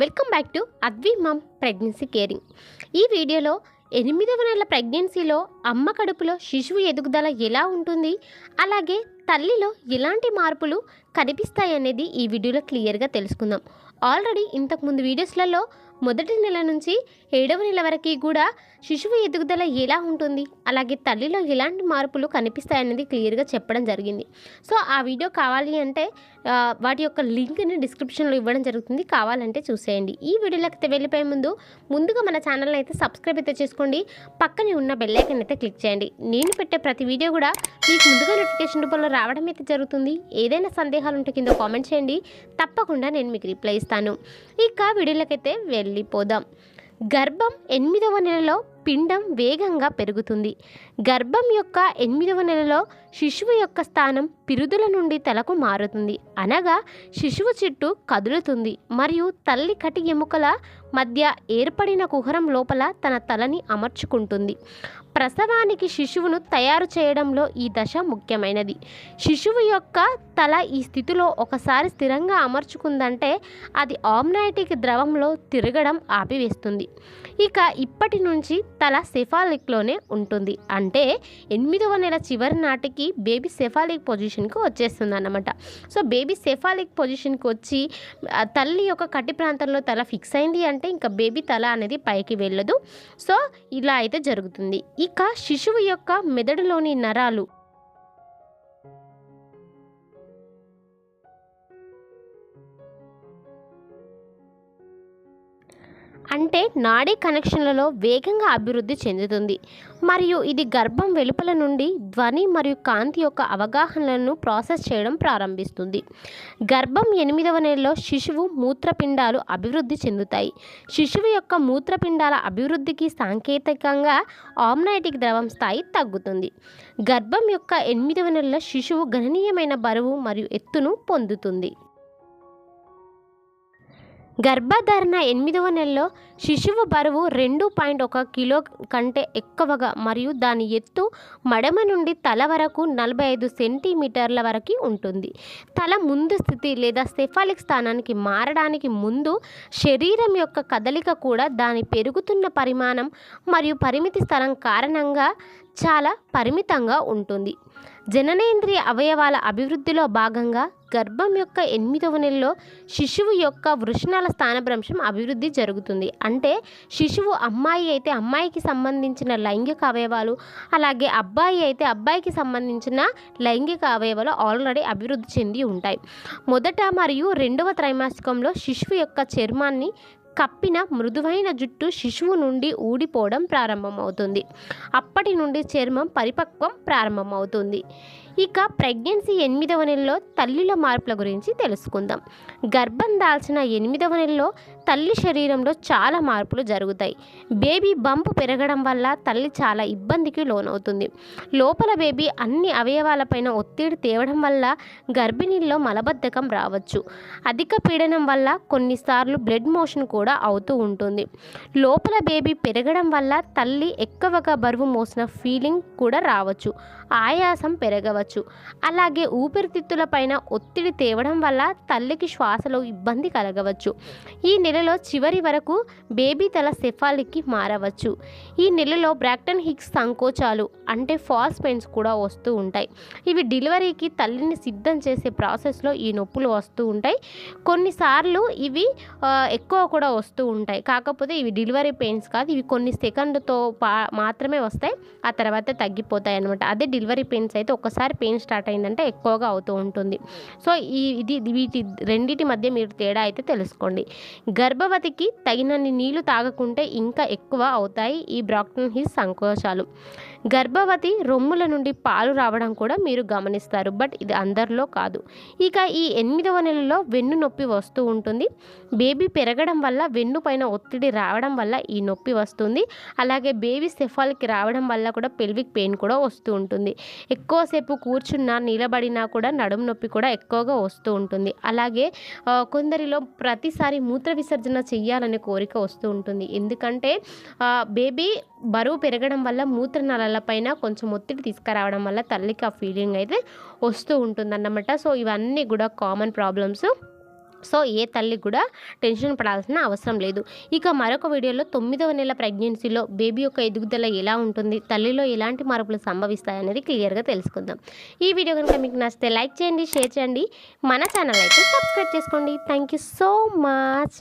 Welcome back to Advi mom pregnancy caring. ఈ వీడియోలో ఎనిమిదవ నెలల ప్రెగ్నెన్సీలో అమ్మ కడుపులో శిశువు ఎదుగుదల ఎలా ఉంటుంది? అలాగే తల్లిలో ఎలాంటి మార్పులు కనిపిస్తాయి అనేది ఈ వీడియోలో క్లియర్గా తెలుసుకుందాం. ఆల్రెడీ ఇంతకుముందు వీడియోస్లలో మొదటి నెల నుంచి ఏడవ నెల వరకు కూడా శిశువు ఎదుగుదల ఎలా ఉంటుంది అలాగే తల్లిలో ఎలాంటి మార్పులు కనిపిస్తాయనేది క్లియర్గా చెప్పడం జరిగింది. సో ఆ వీడియో కావాలి అంటే వాటి యొక్క లింక్ని డిస్క్రిప్షన్లో ఇవ్వడం జరుగుతుంది. కావాలంటే చూసేయండి. ఈ వీడియోలోకి అయితే వెళ్ళిపోయే ముందు ముందుగా మన ఛానల్ని అయితే సబ్స్క్రైబ్ అయితే చేసుకోండి. పక్కనే ఉన్న బెల్లైకన్ అయితే క్లిక్ చేయండి. నేను పెట్టే ప్రతి వీడియో కూడా మీకు ముందుగా నోటిఫికేషన్ రూపంలో రావడం అయితే జరుగుతుంది. ఏదైనా సందేహాలు ఉంటే కింద కామెంట్ చేయండి. తప్పకుండా నేను మీకు రిప్లై ఇస్తాను. ఇక వీడియోలకైతే వెళ్ళిపోదాం. గర్భం ఎనిమిదవ నెలలో పిండం వేగంగా పెరుగుతుంది. గర్భం యొక్క ఎనిమిదవ నెలలో శిశువు యొక్క స్థానం పిరుదుల నుండి తలకు మారుతుంది. అనగా శిశువు చుట్టూ కదులుతుంది మరియు తల్లి కటి ఎముకల మధ్య ఏర్పడిన కుహరం లోపల తన తలని అమర్చుకుంటుంది. ప్రసవానికి శిశువును తయారు చేయడంలో ఈ దశ ముఖ్యమైనది. శిశువు యొక్క తల ఈ స్థితిలో ఒకసారి స్థిరంగా అమర్చుకుందంటే అది ఆమ్నైటిక్ ద్రవంలో తిరగడం ఆపివేస్తుంది. ఇక ఇప్పటి నుంచి తల సెఫాలిక్లోనే ఉంటుంది. అంటే ఎనిమిదవ నెల చివరి నాటికి బేబీ సెఫాలిక్ పొజిషన్కి వచ్చేస్తుంది అన్నమాట సో బేబీ సెఫాలిక్ పొజిషన్కి వచ్చి తల్లి యొక్క కటి ప్రాంతంలో తల ఫిక్స్ అయింది అంటే ఇంకా బేబీ తల అనేది పైకి వెళ్ళదు. సో ఇలా అయితే జరుగుతుంది. ఇక శిశువు యొక్క మెదడులోని నరాలు అంటే నాడీ కనెక్షన్లలో వేగంగా అభివృద్ధి చెందుతుంది. మరియు ఇది గర్భం వెలుపల నుండి ధ్వని మరియు కాంతి యొక్క అవగాహనలను ప్రాసెస్ చేయడం ప్రారంభిస్తుంది. గర్భం ఎనిమిదవ నెలలో శిశువు మూత్రపిండాలు అభివృద్ధి చెందుతాయి. శిశువు యొక్క మూత్రపిండాల అభివృద్ధికి సాంకేతికంగా ఆమ్నైటిక్ ద్రవం స్థాయి తగ్గుతుంది. గర్భం యొక్క ఎనిమిదవ నెలలో శిశువు గణనీయమైన బరువు మరియు ఎత్తును పొందుతుంది. గర్భధారణ ఎనిమిదవ నెలలో శిశువు బరువు రెండు పాయింట్ ఒక కిలో కంటే ఎక్కువగా మరియు దాని ఎత్తు మడమ నుండి తల వరకు నలభై ఐదు సెంటీమీటర్ల వరకు ఉంటుంది. తల ముందు స్థితి లేదా సెఫాలిక్ స్థానానికి మారడానికి ముందు శరీరం యొక్క కదలిక కూడా దాని పెరుగుతున్న పరిమాణం మరియు పరిమితి స్థలం కారణంగా చాలా పరిమితంగా ఉంటుంది. జననేంద్రియ అవయవాల అభివృద్ధిలో భాగంగా గర్భం యొక్క ఎనిమిదవ నెలలో శిశువు యొక్క వృషణాల స్థానభ్రంశం అభివృద్ధి జరుగుతుంది. అంటే శిశువు అమ్మాయి అయితే అమ్మాయికి సంబంధించిన లైంగిక అవయవాలు అలాగే అబ్బాయి అయితే అబ్బాయికి సంబంధించిన లైంగిక అవయవాలు ఆల్రెడీ అభివృద్ధి చెంది ఉంటాయి. మొదట మరియు రెండవ త్రైమాసికంలో శిశువు యొక్క చర్మాన్ని కప్పిన మృదువైన జుట్టు శిశువు నుండి ఊడిపోవడం ప్రారంభమవుతుంది. అప్పటి నుండి చర్మం పరిపక్వం ప్రారంభమవుతుంది. ఇక ప్రెగ్నెన్సీ ఎనిమిదవ నెలలో తల్లిలో మార్పుల గురించి తెలుసుకుందాం. గర్భం దాల్చిన ఎనిమిదవ నెలలో తల్లి శరీరంలో చాలా మార్పులు జరుగుతాయి. బేబీ బంప్ పెరగడం వల్ల తల్లి చాలా ఇబ్బందికి లోనవుతుంది. లోపల బేబీ అన్ని అవయవాలపైన ఒత్తిడి తేవడం వల్ల గర్భిణీల్లో మలబద్ధకం రావచ్చు. అధిక పీడనం వల్ల కొన్నిసార్లు బ్లడ్ మోషన్ కూడా అవుతూ ఉంటుంది. లోపల బేబీ పెరగడం వల్ల తల్లి ఎక్కువగా బరువు మోసిన ఫీలింగ్ కూడా రావచ్చు. ఆయాసం పెరగవచ్చు. అలాగే ఊపిరితిత్తుల పైన ఒత్తిడి తేవడం వల్ల తల్లికి శ్వాసలో ఇబ్బంది కలగవచ్చు. ఈ నెలలో చివరి వరకు బేబీ తల సెఫాలిక్కి మారవచ్చు. ఈ నెలలో బ్రాక్టన్ హిక్స్ సంకోచాలు అంటే ఫాల్స్ పెయిన్స్ కూడా వస్తూ ఉంటాయి. ఇవి డెలివరీకి తల్లిని సిద్ధం చేసే ప్రాసెస్లో ఈ నొప్పులు వస్తూ ఉంటాయి. కొన్నిసార్లు ఇవి ఎక్కువ కూడా వస్తూ ఉంటాయి. కాకపోతే ఇవి డెలివరీ పెయిన్స్ కాదు. ఇవి కొన్ని సెకండ్తో పా మాత్రమే వస్తాయి. ఆ తర్వాత తగ్గిపోతాయి అనమాట అదే డెలివరీ పెయిన్స్ అయితే ఒకసారి పెయిన్ స్టార్ట్ అయిందంటే ఎక్కువగా అవుతూ ఉంటుంది. సో ఈ ఇది వీటి రెండింటి మధ్య మీరు తేడా అయితే తెలుసుకోండి. గర్భవతికి తగినన్ని నీళ్ళు తాగకుంటే ఇంకా ఎక్కువ అవుతాయి ఈ బ్రాక్టన్ హిస్ సంకోచాలు. గర్భవతి రొమ్ముల నుండి పాలు రావడం కూడా మీరు గమనిస్తారు. బట్ ఇది అందరిలో కాదు. ఇక ఈ ఎనిమిదవ నెలలో వెన్ను నొప్పి వస్తూ ఉంటుంది. బేబీ పెరగడం వల్ల వెన్ను పైన ఒత్తిడి రావడం వల్ల ఈ నొప్పి వస్తుంది. అలాగే బేబీ సెఫాల్కి రావడం వల్ల కూడా పెల్విక్ పెయిన్ కూడా వస్తూ ఉంటుంది. ఎక్కువసేపు కూర్చున్నా నిలబడినా కూడా నడుము నొప్పి కూడా ఎక్కువగా వస్తూ ఉంటుంది. అలాగే కొందరిలో ప్రతిసారి మూత్ర విసర్జన చెయ్యాలనే కోరిక వస్తూ ఉంటుంది. ఎందుకంటే బేబీ బరువు పెరగడం వల్ల మూత్రనాళాల పైన కొంచెం ఒత్తిడి తీసుకురావడం వల్ల తల్లికి ఆ ఫీలింగ్ అయితే వస్తూ ఉంటుందన్నమాట. సో ఇవన్నీ కూడా కామన్ ప్రాబ్లమ్స్ సో ఏ తల్లి కూడా టెన్షన్ పడాల్సిన అవసరం లేదు. ఇక మరొక వీడియోలో తొమ్మిదవ నెల ప్రెగ్నెన్సీలో బేబీ యొక్క ఎదుగుదల ఎలా ఉంటుంది తల్లిలో ఎలాంటి మార్పులు సంభవిస్తాయి అనేది క్లియర్గా తెలుసుకుందాం. ఈ వీడియో కనుక మీకు నచ్చితే లైక్ చేయండి షేర్ చేయండి. మన ఛానల్ అయితే సబ్స్క్రైబ్ చేసుకోండి. Thank you so much